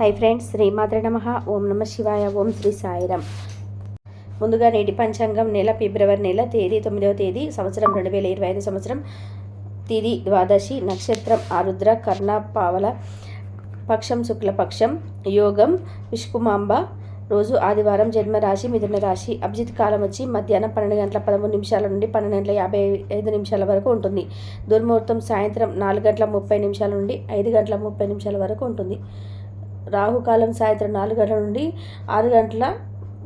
Hi friends Shri మాత్ర నమ. ఓం నమ శివాయ ఓం శ్రీ సాయిరామ్. ముందుగా నేటి పంచాంగం నెల ఫిబ్రవరి నెల తేదీ తొమ్మిదవ తేదీ సంవత్సరం రెండు వేల ఇరవై ఐదు సంవత్సరం తిది ద్వాదశి నక్షత్రం ఆరుద్ర కర్ణ పావల పక్షం శుక్లపక్షం యోగం విష్కుమాంబ రోజు ఆదివారం జన్మరాశి మిథున రాశి. అభిజిత్ కాలం వచ్చి మధ్యాహ్నం పన్నెండు గంటల పదమూడు నిమిషాల నుండి పన్నెండు గంటల యాభై ఐదు నిమిషాల వరకు ఉంటుంది. దుర్ముహూర్తం సాయంత్రం నాలుగు గంటల ముప్పై నిమిషాల నుండి ఐదు గంటల ముప్పై నిమిషాల వరకు ఉంటుంది. రాహుకాలం సాయంత్రం నాలుగు గంటల నుండి ఆరు గంటల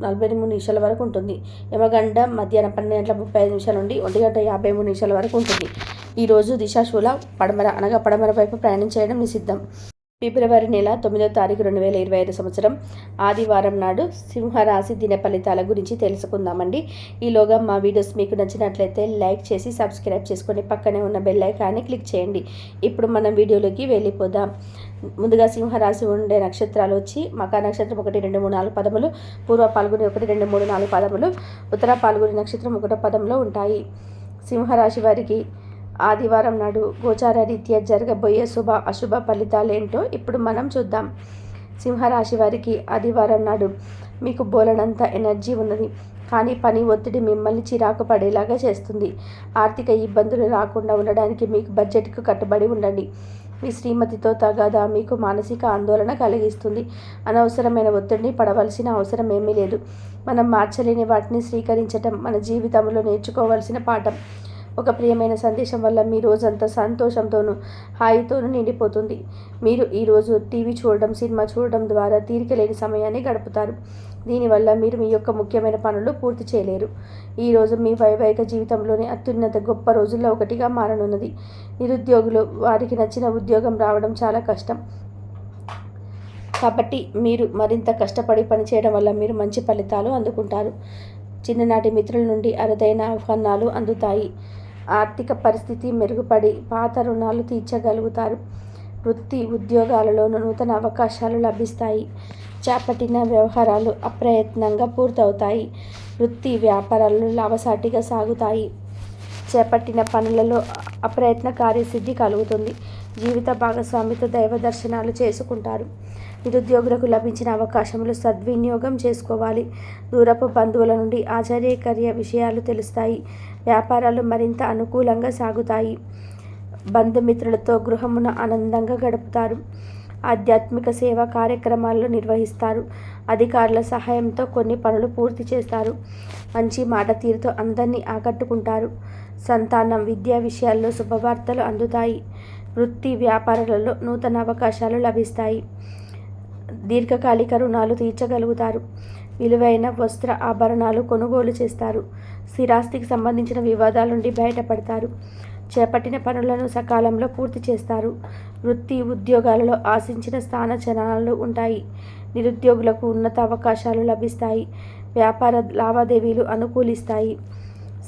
నలభై మూడు నిమిషాల వరకు ఉంటుంది. యమగండ మధ్యాహ్నం పన్నెండు గంటల ముప్పై ఐదు నిమిషాల నుండి ఒంటి గంట యాభై మూడు నిమిషాల వరకు ఉంటుంది. ఈరోజు దిశాశూల పడమర అనగా పడమర వైపు ప్రయాణం చేయడం నిషిద్ధం. ఫిబ్రవరి నెల తొమ్మిదో తారీఖు రెండు వేల ఇరవై ఐదు సంవత్సరం. ఆదివారం నాడు సింహరాశి దిన ఫలితాల గురించి తెలుసుకుందామండి. ఈలోగా మా వీడియోస్ మీకు నచ్చినట్లయితే లైక్ చేసి సబ్స్క్రైబ్ చేసుకొని పక్కనే ఉన్న బెల్ ఐకాన్ని క్లిక్ చేయండి. ఇప్పుడు మనం వీడియోలోకి వెళ్ళిపోదాం. ముందుగా సింహరాశి ఉండే నక్షత్రాలు వచ్చి మకా నక్షత్రం ఒకటి రెండు మూడు నాలుగు పదములు పూర్వ పాల్గొని ఒకటి రెండు మూడు నాలుగు పదములు ఉత్తర పాల్గొని నక్షత్రం ఒకటో పదంలో ఉంటాయి. సింహరాశి వారికి ఆదివారం నాడు గోచార రీత్యా జరగబోయే శుభ అశుభ ఫలితాలేంటో ఇప్పుడు మనం చూద్దాం. సింహరాశి వారికి ఆదివారం నాడు మీకు బోలనంత ఎనర్జీ ఉన్నది. కానీ పని ఒత్తిడి మిమ్మల్ని చిరాకు పడేలాగా చేస్తుంది. ఆర్థిక ఇబ్బందులు రాకుండా ఉండడానికి మీకు బడ్జెట్కు కట్టుబడి ఉండండి. మీ శ్రీమతితో తగాదా మీకు మానసిక ఆందోళన కలిగిస్తుంది. అనవసరమైన ఒత్తిడిని పడవలసిన అవసరం ఏమీ లేదు. మనం మార్చలేని వాటిని స్వీకరించటం మన జీవితంలో నేర్చుకోవాల్సిన పాఠం. ఒక ప్రియమైన సందేశం వల్ల మీ రోజంతా సంతోషంతోనూ హాయితోనూ నిండిపోతుంది. మీరు ఈరోజు టీవీ చూడడం సినిమా చూడడం ద్వారా తీరిక లేని సమయాన్ని గడుపుతారు. దీనివల్ల మీరు మీ యొక్క ముఖ్యమైన పనులు పూర్తి చేయలేరు. ఈరోజు మీ వైవాహిక జీవితంలోని అత్యున్నత గొప్ప రోజుల్లో ఒకటిగా మారనున్నది. నిరుద్యోగులు వారికి నచ్చిన ఉద్యోగం రావడం చాలా కష్టం. కాబట్టి మీరు మరింత కష్టపడి పనిచేయడం వల్ల మీరు మంచి ఫలితాలు అందుకుంటారు. చిన్ననాటి మిత్రుల నుండి అరుదైన ఆహ్వానాలు అందుతాయి. ఆర్థిక పరిస్థితి మెరుగుపడి పాత రుణాలు తీర్చగలుగుతారు. వృత్తి ఉద్యోగాలలో నూతన అవకాశాలు లభిస్తాయి. చేపట్టిన వ్యవహారాలు అప్రయత్నంగా పూర్తవుతాయి. వృత్తి వ్యాపారాలు లాభసాటిగా సాగుతాయి. చేపట్టిన పనులలో అప్రయత్న కార్యసిద్ధి కలుగుతుంది. జీవిత భాగస్వామితో దైవ దర్శనాలు చేసుకుంటారు. నిరుద్యోగులకు లభించిన అవకాశములు సద్వినియోగం చేసుకోవాలి. దూరపు బంధువుల నుండి ఆశ్చర్యకర్య విషయాలు తెలుస్తాయి. వ్యాపారాలు మరింత అనుకూలంగా సాగుతాయి. బంధుమిత్రులతో గృహమున ఆనందంగా గడుపుతారు. ఆధ్యాత్మిక సేవా కార్యక్రమాలు నిర్వహిస్తారు. అధికారుల సహాయంతో కొన్ని పనులు పూర్తి చేస్తారు. మంచి మాట తీరుతో అందరినీ ఆకట్టుకుంటారు. సంతానం విద్యా విషయాల్లో శుభవార్తలు అందుతాయి. వృత్తి వ్యాపారాలలో నూతన అవకాశాలు లభిస్తాయి. దీర్ఘకాలిక రుణాలు తీర్చగలుగుతారు. విలువైన వస్త్ర ఆభరణాలు కొనుగోలు చేస్తారు. స్థిరాస్తికి సంబంధించిన వివాదాల నుండి బయటపడతారు. చేపట్టిన పనులను సకాలంలో పూర్తి చేస్తారు. వృత్తి ఉద్యోగాలలో ఆశించిన స్థాన చలనాలు ఉంటాయి. నిరుద్యోగులకు ఉన్నత అవకాశాలు లభిస్తాయి. వ్యాపార లావాదేవీలు అనుకూలిస్తాయి.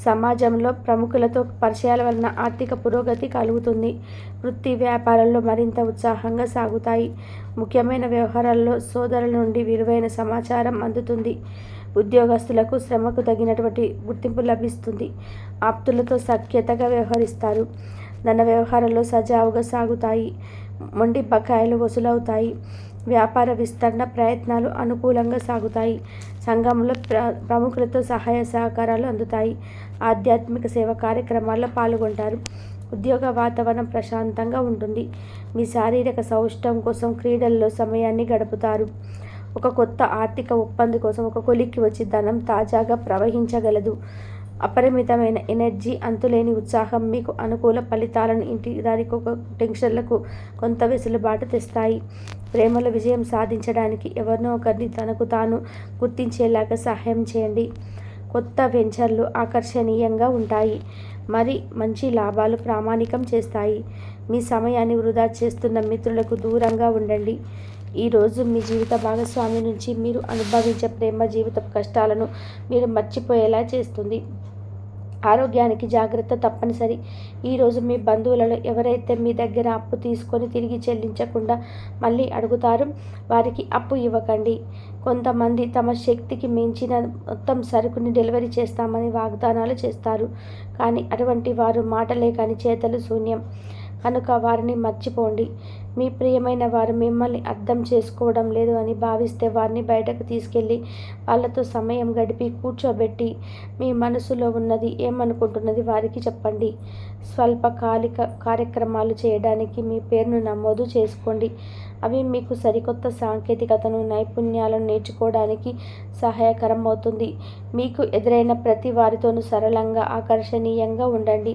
సమాజంలో ప్రముఖులతో పరిచయాల వలన ఆర్థిక పురోగతి కలుగుతుంది. వృత్తి వ్యాపారాల్లో మరింత ఉత్సాహంగా సాగుతాయి. ముఖ్యమైన వ్యవహారాల్లో సోదరుల నుండి విలువైన సమాచారం అందుతుంది. ఉద్యోగస్తులకు శ్రమకు తగినటువంటి గుర్తింపు లభిస్తుంది. ఆప్తులతో సఖ్యతగా వ్యవహరిస్తారు. ధన వ్యవహారాల్లో సజావుగా సాగుతాయి. మొండి బకాయిలు వసూలవుతాయి. వ్యాపార విస్తరణ ప్రయత్నాలు అనుకూలంగా సాగుతాయి. సంఘంలో ప్ర ప్రముఖులతో సహాయ సహకారాలు అందుతాయి. ఆధ్యాత్మిక సేవ కార్యక్రమాల్లో పాల్గొంటారు. ఉద్యోగ వాతావరణం ప్రశాంతంగా ఉంటుంది. మీ శారీరక సౌష్టం కోసం క్రీడల్లో సమయాన్ని గడుపుతారు. ఒక కొత్త ఆర్థిక ఒప్పందం కోసం ఒక కొలిక్కి వచ్చి ధనం తాజాగా ప్రవహించగలదు. అపరిమితమైన ఎనర్జీ అంతులేని ఉత్సాహం మీకు అనుకూల ఫలితాలను ఇంటి దానికి ఒక టెన్షన్లకు కొంత వెసులుబాటు తెస్తాయి. ప్రేమలో విజయం సాధించడానికి ఎవరినో ఒకరిని తనకు తాను గుర్తించేలాగా సహాయం చేయండి. కొత్త వెంచర్లు ఆకర్షణీయంగా ఉంటాయి. మరి మంచి లాభాలు ప్రామాణికం చేస్తాయి. మీ సమయాన్ని వృధా చేస్తున్న మిత్రులకు దూరంగా ఉండండి. ఈరోజు మీ జీవిత భాగస్వామి నుంచి మీరు అనుభవించే ప్రేమ జీవిత కష్టాలను మీరు మర్చిపోయేలా చేస్తుంది. ఆరోగ్యానికి జాగ్రత్త తప్పనిసరి. ఈరోజు మీ బంధువులలో ఎవరైతే మీ దగ్గర అప్పు తీసుకొని తిరిగి చెల్లించకుండా మళ్ళీ అడుగుతారు వారికి అప్పు ఇవ్వకండి. కొంతమంది తమ శక్తికి మించిన మొత్తం సరుకుని డెలివరీ చేస్తామని వాగ్దానాలు చేస్తారు. కానీ అటువంటి వారు మాటలే కానీ చేతలు శూన్యం. కనుక వారిని మర్చిపోండి. మీ ప్రియమైన వారు మిమ్మల్ని అర్థం చేసుకోవడం లేదు అని భావిస్తే వారిని బయటకు తీసుకెళ్ళి వాళ్ళతో సమయం గడిపి కూర్చోబెట్టి మీ మనసులో ఉన్నది ఏమనుకుంటున్నది వారికి చెప్పండి. స్వల్పకాలిక కార్యక్రమాలు చేయడానికి మీ పేరును నమోదు చేసుకోండి. అవి మీకు సరికొత్త సాంకేతికతను నైపుణ్యాలను నేర్చుకోవడానికి సహాయకరం అవుతుంది. మీకు ఎదురైన ప్రతి వారితోనూ సరళంగా ఆకర్షణీయంగా ఉండండి.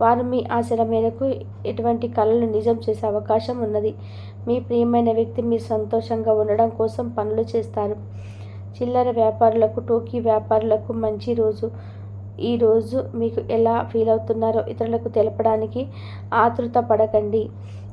వారు మీ ఆశల మేరకు ఎటువంటి కళలు నిజం చేసే అవకాశం ఉన్నది. మీ ప్రియమైన వ్యక్తి మీరు సంతోషంగా ఉండడం కోసం పనులు చేస్తారు. చిల్లర వ్యాపారులకు టోకీ వ్యాపారులకు మంచి రోజు. ఈరోజు మీకు ఎలా ఫీల్ అవుతున్నారో ఇతరులకు తెలపడానికి ఆతృత పడకండి.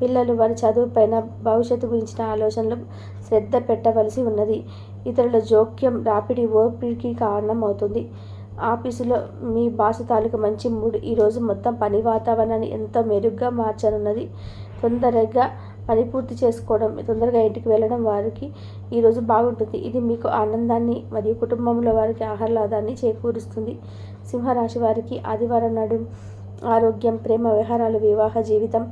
పిల్లలు వారి చదువుపైన భవిష్యత్తు గురించిన ఆలోచనలు శ్రద్ధ పెట్టవలసి ఉన్నది. ఇతరుల జోక్యం రాపిడి ఓపిడికి కారణం అవుతుంది ఆఫీసులో మీ బాసు తాలూకు మంచి మూడ్ ఈరోజు మొత్తం పని వాతావరణాన్ని ఎంతో మెరుగ్గా మార్చనున్నది. తొందరగా పని పూర్తి చేసుకోవడం తొందరగా ఇంటికి వెళ్ళడం వారికి ఈరోజు బాగుంటుంది. ఇది మీకు ఆనందాన్ని మరియు కుటుంబంలో వారికి ఆహ్లాదాన్ని చేకూరుస్తుంది. సింహరాశి వారికి ఆదివారం నాడు ఆరోగ్యం ప్రేమ వ్యవహారాలు వివాహ జీవితం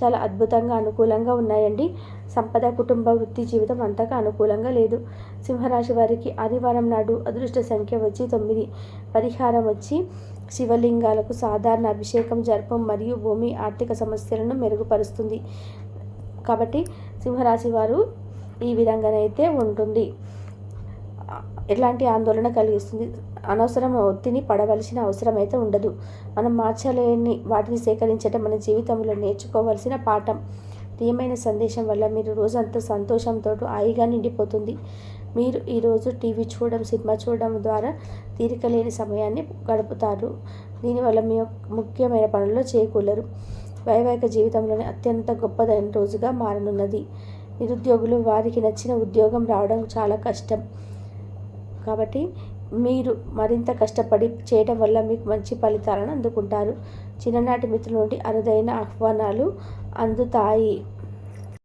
చాలా అద్భుతంగా అనుకూలంగా ఉన్నాయండి. సంపద కుటుంబ వృత్తి జీవితం అంతగా అనుకూలంగా లేదు. సింహరాశి వారికి ఆదివారం నాడు అదృష్ట సంఖ్య వచ్చి తొమ్మిది. పరిహారం వచ్చి శివలింగాలకు సాధారణ అభిషేకం జరపం మరియు భూమి ఆర్థిక సమస్యలను మెరుగుపరుస్తుంది. కాబట్టి సింహరాశి వారు ఈ విధంగానైతే ఉంటుంది. ఎలాంటి ఆందోళన కలిగిస్తుంది? అనవసరం ఒత్తిని పడవలసిన అవసరం అయితే ఉండదు. మనం మార్చలేని వాటిని సేకరించడం మన జీవితంలో నేర్చుకోవలసిన పాఠం. ప్రియమైన సందేశం వల్ల మీరు రోజంతా సంతోషంతో హాయిగా నిండిపోతుంది. మీరు ఈరోజు టీవీ చూడడం సినిమా చూడడం ద్వారా తీరిక లేని సమయాన్ని గడుపుతారు. దీనివల్ల మీ ముఖ్యమైన పనుల్లో చేకూలరు వైవాహిక జీవితంలోనే అత్యంత గొప్పదైన రోజుగా మారనున్నది. నిరుద్యోగులు వారికి నచ్చిన ఉద్యోగం రావడం చాలా కష్టం. కాబట్టి మీరు మరింత కష్టపడి చేయడం వల్ల మీకు మంచి ఫలితాలను అందుకుంటారు. చిన్ననాటి మిత్రుల నుండి అరుదైన ఆహ్వానాలు అందుతాయి.